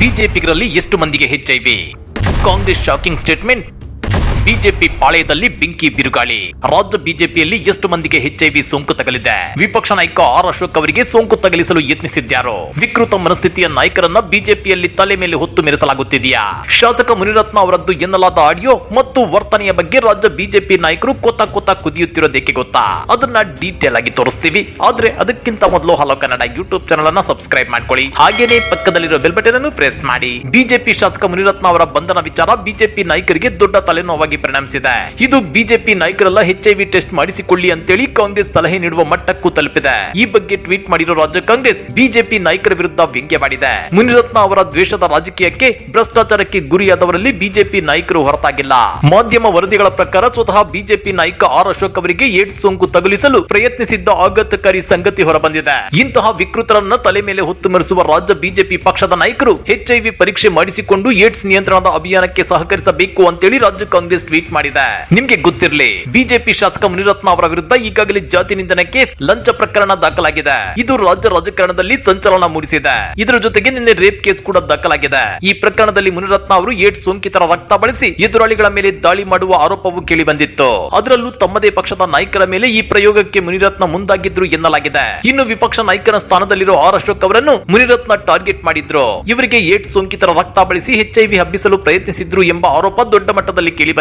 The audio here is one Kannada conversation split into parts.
ಬಿಜೆಪಿಗರಲ್ಲಿ ಎಷ್ಟು ಮಂದಿಗೆ ಹೆಚ್ಚೈವಿ? ಕಾಂಗ್ರೆಸ್ ಶಾಕಿಂಗ್ ಸ್ಟೇಟ್ಮೆಂಟ್ ಬಿಜೆಪಿ ಪಾಳೆಯದಲ್ಲಿ ಬೆಂಕಿ ಬಿರುಗಾಳಿ. ರಾಜ್ಯ ಬಿಜೆಪಿಯಲ್ಲಿ ಎಷ್ಟು ಮಂದಿಗೆ ಎಚ್ಐವಿ ಸೋಂಕು ತಗಲಿದೆ? ವಿಪಕ್ಷ ನಾಯಕ ಆರ್ ಅಶೋಕ್ ಅವರಿಗೆ ಸೋಂಕು ತಗಲಿಸಲು ಯತ್ನಿಸಿದ್ಯಾರೋ? ವಿಕೃತ ಮನಸ್ಥಿತಿಯ ನಾಯಕರನ್ನ ಬಿಜೆಪಿಯಲ್ಲಿ ತಲೆ ಮೇಲೆ ಹೊತ್ತು ಮೆರೆಸಲಾಗುತ್ತಿದೆಯಾ? ಶಾಸಕ ಮುನಿರತ್ನ ಅವರದ್ದು ಎನ್ನಲಾದ ಆಡಿಯೋ ಮತ್ತು ವರ್ತನೆಯ ಬಗ್ಗೆ ರಾಜ್ಯ ಬಿಜೆಪಿ ನಾಯಕರು ಕೋತಾ ಕೋತಾ ಕುದಿಯುತ್ತಿರೋದಕ್ಕೆ ಗೊತ್ತಾ? ಅದನ್ನ ಡೀಟೇಲ್ ಆಗಿ ತೋರಿಸ್ತೀವಿ. ಆದ್ರೆ ಅದಕ್ಕಿಂತ ಮೊದಲು ಹಲೋ ಕನ್ನಡ ಯೂಟ್ಯೂಬ್ ಚಾನಲ್ ಅನ್ನ ಸಬ್ಸ್ಕ್ರೈಬ್ ಮಾಡ್ಕೊಳ್ಳಿ. ಹಾಗೇನೆ ಪಕ್ಕದಲ್ಲಿರೋ ಬೆಲ್ ಬಟನ್ ಅನ್ನು ಪ್ರೆಸ್ ಮಾಡಿ. ಬಿಜೆಪಿ ಶಾಸಕ ಮುನಿರತ್ನ ಅವರ ಬಂಧನ ವಿಚಾರ ಬಿಜೆಪಿ ನಾಯಕರಿಗೆ ದೊಡ್ಡ ತಲೆನೋವಾಗಿ ಪರಿಣಮಿಸಿದೆ. ಇದು ಬಿಜೆಪಿ ನಾಯಕರೆಲ್ಲ ವಿ ಟೆಸ್ಟ್ ಮಾಡಿಸಿಕೊಳ್ಳಿ ಅಂತೇಳಿ ಕಾಂಗ್ರೆಸ್ ಸಲಹೆ ನೀಡುವ ಮಟ್ಟಕ್ಕೂ ತಲುಪಿದೆ. ಈ ಬಗ್ಗೆ ಟ್ವೀಟ್ ಮಾಡಿರೋ ರಾಜ್ಯ ಕಾಂಗ್ರೆಸ್ ಬಿಜೆಪಿ ನಾಯಕರ ವಿರುದ್ಧ ವ್ಯಂಗ್ಯವಾಡಿದೆ. ಮುನಿರತ್ನ ಅವರ ದ್ವೇಷದ ರಾಜಕೀಯಕ್ಕೆ ಭ್ರಷ್ಟಾಚಾರಕ್ಕೆ ಗುರಿಯಾದವರಲ್ಲಿ ಬಿಜೆಪಿ ನಾಯಕರು ಹೊರತಾಗಿಲ್ಲ. ಮಾಧ್ಯಮ ವರದಿಗಳ ಪ್ರಕಾರ ಸ್ವತಃ ಬಿಜೆಪಿ ನಾಯಕ ಆರ್ ಅಶೋಕ್ ಅವರಿಗೆ ಏಡ್ಸ್ ಸೋಂಕು ತಗುಲಿಸಲು ಪ್ರಯತ್ನಿಸಿದ್ದ ಆಘಾತಕಾರಿ ಸಂಗತಿ ಹೊರಬಂದಿದೆ. ಇಂತಹ ವಿಕೃತರನ್ನ ತಲೆ ಮೇಲೆ ಹೊತ್ತು ಮೆರೆಸುವ ರಾಜ್ಯ ಬಿಜೆಪಿ ಪಕ್ಷದ ನಾಯಕರು ಎಚ್ಐವಿ ಪರೀಕ್ಷೆ ಮಾಡಿಸಿಕೊಂಡು ಏಡ್ಸ್ ನಿಯಂತ್ರಣದ ಅಭಿಯಾನಕ್ಕೆ ಸಹಕರಿಸಬೇಕು ಅಂತೇಳಿ ರಾಜ್ಯ ಕಾಂಗ್ರೆಸ್ ಟ್ವೀಟ್ ಮಾಡಿದೆ. ನಿಮ್ಗೆ ಗೊತ್ತಿರಲಿ ಬಿಜೆಪಿ ಶಾಸಕ ಮುನಿರತ್ನ ಅವರ ವಿರುದ್ಧ ಈಗಾಗಲೇ ಜಾತಿ ನಿಂದನಕ್ಕೆ ಲಂಚ ಪ್ರಕರಣ ದಾಖಲಾಗಿದೆ. ಇದು ರಾಜ್ಯ ರಾಜಕಾರಣದಲ್ಲಿ ಸಂಚಲನ ಮೂಡಿಸಿದೆ. ಇದರ ಜೊತೆಗೆ ನಿನ್ನೆ ರೇಪ್ ಕೇಸ್ ಕೂಡ ದಾಖಲಾಗಿದೆ. ಈ ಪ್ರಕರಣದಲ್ಲಿ ಮುನಿರತ್ನ ಅವರು ಏಟ್ ಸೋಂಕಿತರ ರಕ್ತ ಬಳಸಿ ಎದುರಾಳಿಗಳ ಮೇಲೆ ದಾಳಿ ಮಾಡುವ ಆರೋಪವು ಕೇಳಿ ಬಂದಿತ್ತು ಅದರಲ್ಲೂ ತಮ್ಮದೇ ಪಕ್ಷದ ನಾಯಕರ ಮೇಲೆ ಈ ಪ್ರಯೋಗಕ್ಕೆ ಮುನಿರತ್ನ ಮುಂದಾಗಿದ್ರು ಎನ್ನಲಾಗಿದೆ. ಇನ್ನು ವಿಪಕ್ಷ ನಾಯಕರ ಸ್ಥಾನದಲ್ಲಿರುವ ಆರ್ ಅಶೋಕ್ ಅವರನ್ನು ಮುನಿರತ್ನ ಟಾರ್ಗೆಟ್ ಮಾಡಿದ್ರು. ಇವರಿಗೆ ಏಟ್ ಸೋಂಕಿತರ ರಕ್ತ ಬಳಸಿ ಎಚ್ಐವಿ ಹಬ್ಬಿಸಲು ಪ್ರಯತ್ನಿಸಿದ್ರು ಎಂಬ ಆರೋಪ ದೊಡ್ಡ ಮಟ್ಟದಲ್ಲಿ ಕೇಳಿ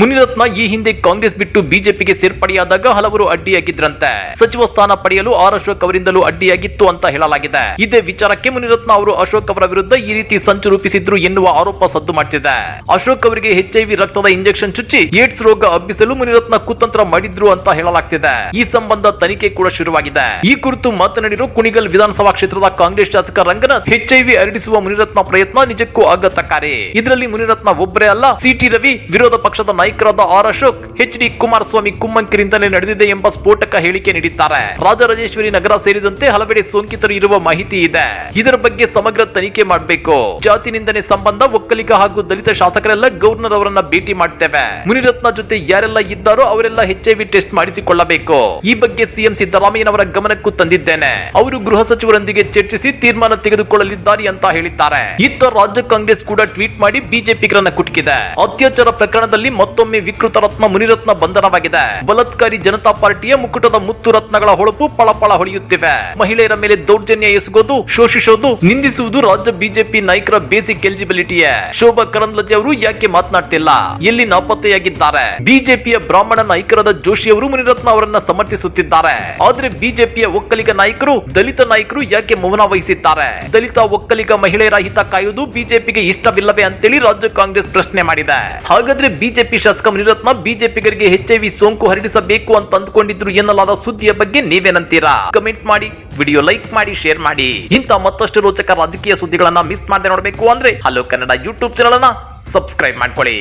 ಮುನಿರತ್ನ ಈ ಹಿಂದೆ ಕಾಂಗ್ರೆಸ್ ಬಿಟ್ಟು ಬಿಜೆಪಿಗೆ ಸೇರ್ಪಡೆಯಾದಾಗ ಹಲವರು ಅಡ್ಡಿಯಾಗಿದ್ರಂತೆ. ಸಚಿವ ಸ್ಥಾನ ಪಡೆಯಲು ಆರ್ ಅಶೋಕ್ ಅವರಿಂದಲೂ ಅಡ್ಡಿಯಾಗಿತ್ತು ಅಂತ ಹೇಳಲಾಗಿದೆ. ಇದೇ ವಿಚಾರಕ್ಕೆ ಮುನಿರತ್ನ ಅವರು ಅಶೋಕ್ ಅವರ ವಿರುದ್ಧ ಈ ರೀತಿ ಸಂಚು ರೂಪಿಸಿದ್ರು ಎನ್ನುವ ಆರೋಪ ಸದ್ದು ಮಾಡ್ತಿದೆ. ಅಶೋಕ್ ಅವರಿಗೆ ಎಚ್ಐವಿ ರಕ್ತದ ಇಂಜೆಕ್ಷನ್ ಚುಚ್ಚಿ ಏಡ್ಸ್ ರೋಗ ಹಬ್ಬಿಸಲು ಮುನಿರತ್ನ ಕುತಂತ್ರ ಮಾಡಿದ್ರು ಅಂತ ಹೇಳಲಾಗ್ತಿದೆ. ಈ ಸಂಬಂಧ ತನಿಖೆ ಕೂಡ ಶುರುವಾಗಿದೆ. ಈ ಕುರಿತು ಮಾತನಾಡಿರೋ ಕುಣಿಗಲ್ ವಿಧಾನಸಭಾ ಕ್ಷೇತ್ರದ ಕಾಂಗ್ರೆಸ್ ಶಾಸಕ ರಂಗನಾಥ್ ಎಚ್ಐವಿ ಹರಡಿಸುವ ಮುನಿರತ್ನ ಪ್ರಯತ್ನ ನಿಜಕ್ಕೂ ಆಘಾತಕಾರಿ ಇದರಲ್ಲಿ ಮುನಿರತ್ನ ಒಬ್ಬರೇ ಅಲ್ಲ ಸಿಟಿ ರವಿ ವಿರೋಧ ಪಕ್ಷದ ನಾಯಕರಾದ R Ashok, H D Kumaraswamy ಕುಮ್ಮಂಕಿರಿಂದಲೇ ನಡೆದಿದೆ ಎಂಬ ಸ್ಫೋಟಕ ಹೇಳಿಕೆ ನೀಡಿದ್ದಾರೆ. ರಾಜರಾಜೇಶ್ವರಿ ನಗರ ಸೇರಿದಂತೆ ಹಲವೆಡೆ ಸೋಂಕಿತರು ಇರುವ ಮಾಹಿತಿ ಇದೆ. ಇದರ ಬಗ್ಗೆ ಸಮಗ್ರ ತನಿಖೆ ಮಾಡಬೇಕು. ಜಾತಿ ನಿಂದನೆ ಸಂಬಂಧ ಒಕ್ಕಲಿಗ ಹಾಗೂ ದಲಿತ ಶಾಸಕರೆಲ್ಲ ಗವರ್ನರ್ ಅವರನ್ನ ಭೇಟಿ ಮಾಡ್ತೇವೆ. ಮುನಿರತ್ನ ಜೊತೆ ಯಾರೆಲ್ಲ ಇದ್ದಾರೋ ಅವರೆಲ್ಲ ಎಚ್ಐವಿ ಟೆಸ್ಟ್ ಮಾಡಿಸಿಕೊಳ್ಳಬೇಕು. ಈ ಬಗ್ಗೆ ಸಿಎಂ ಸಿದ್ದರಾಮಯ್ಯನವರ ಗಮನಕ್ಕೂ ತಂದಿದ್ದೇನೆ. ಅವರು ಗೃಹ ಸಚಿವರೊಂದಿಗೆ ಚರ್ಚಿಸಿ ತೀರ್ಮಾನ ತೆಗೆದುಕೊಳ್ಳಲಿದ್ದಾರೆ ಅಂತ ಹೇಳಿದ್ದಾರೆ. ಇತ್ತ ರಾಜ್ಯ ಕಾಂಗ್ರೆಸ್ ಕೂಡ ಟ್ವೀಟ್ ಮಾಡಿ ಬಿಜೆಪಿಗರನ್ನ ಕುಟುಕಿದೆ. ಅತ್ಯಾಚಾರ ಪ್ರಕರಣದಲ್ಲಿ ಮತ್ತೊಮ್ಮೆ ವಿಕೃತ ರತ್ನ ಮುನಿರತ್ನ ಬಂಧನವಾಗಿದೆ. ಬಲತ್ಕಾರಿ ಜನತಾ ಪಾರ್ಟಿಯ ಮುಕುಟದ ಮುತ್ತು ರತ್ನಗಳ ಹೊಳಪು ಪಳಪಳ ಹೊಳೆಯುತ್ತಿವೆ. ಮಹಿಳೆಯರ ಮೇಲೆ ದೌರ್ಜನ್ಯ ಎಸಗೋದು, ಶೋಷಿಸೋದು, ನಿಂದಿಸುವುದು ರಾಜ್ಯ ಬಿಜೆಪಿ ನಾಯಕರ ಬೇಸಿಕ್ ಎಲಿಜಿಬಿಲಿಟಿಯೇ. ಶೋಭಾ ಕರಂದ್ಲಾಜೆ ಅವರು ಯಾಕೆ ಮಾತನಾಡ್ತಿಲ್ಲ? ಎಲ್ಲಿ ನಾಪತ್ತೆಯಾಗಿದ್ದಾರೆ? ಬಿಜೆಪಿಯ ಬ್ರಾಹ್ಮಣ ನಾಯಕರಾದ ಜೋಶಿ ಅವರು ಮುನಿರತ್ನ ಅವರನ್ನ ಸಮರ್ಥಿಸುತ್ತಿದ್ದಾರೆ. ಆದ್ರೆ ಬಿಜೆಪಿಯ ಒಕ್ಕಲಿಗ ನಾಯಕರು, ದಲಿತ ನಾಯಕರು ಯಾಕೆ ಮೌನ ವಹಿಸಿದ್ದಾರೆ? ದಲಿತ ಒಕ್ಕಲಿಗ ಮಹಿಳೆಯರ ಹಿತ ಕಾಯುವುದು ಬಿಜೆಪಿಗೆ ಇಷ್ಟವಿಲ್ಲವೇ ಅಂತೇಳಿ ರಾಜ್ಯ ಕಾಂಗ್ರೆಸ್ ಪ್ರಶ್ನೆ ಮಾಡಿದೆ. ಹಾಗಾದ್ರೆ ಬಿಜೆಪಿ ಶಾಸಕ ಮುನಿರತ್ನ ಬಿಜೆಪಿಗರಿಗೆ ಎಚ್ಐವಿ ಸೋಂಕು ಹರಡಿಸಬೇಕು ಅಂತ ಅಂದ್ಕೊಂಡಿದ್ರು ಎನ್ನಲಾದ ಸುದ್ದಿಯ ಬಗ್ಗೆ ನೀವೇನಂತೀರಾ ಕಮೆಂಟ್ ಮಾಡಿ, ವಿಡಿಯೋ ಲೈಕ್ ಮಾಡಿ, ಶೇರ್ ಮಾಡಿ. ಇಂಥ ಮತ್ತಷ್ಟು ರೋಚಕ ರಾಜಕೀಯ ಸುದ್ದಿಗಳನ್ನ ಮಿಸ್ ಮಾಡದೆ ನೋಡಬೇಕು ಅಂದ್ರೆ ಹಲೋ ಕನ್ನಡ ಯೂಟ್ಯೂಬ್ ಚಾನಲ್ ಅನ್ನ ಸಬ್ಸ್ಕ್ರೈಬ್ ಮಾಡ್ಕೊಳ್ಳಿ.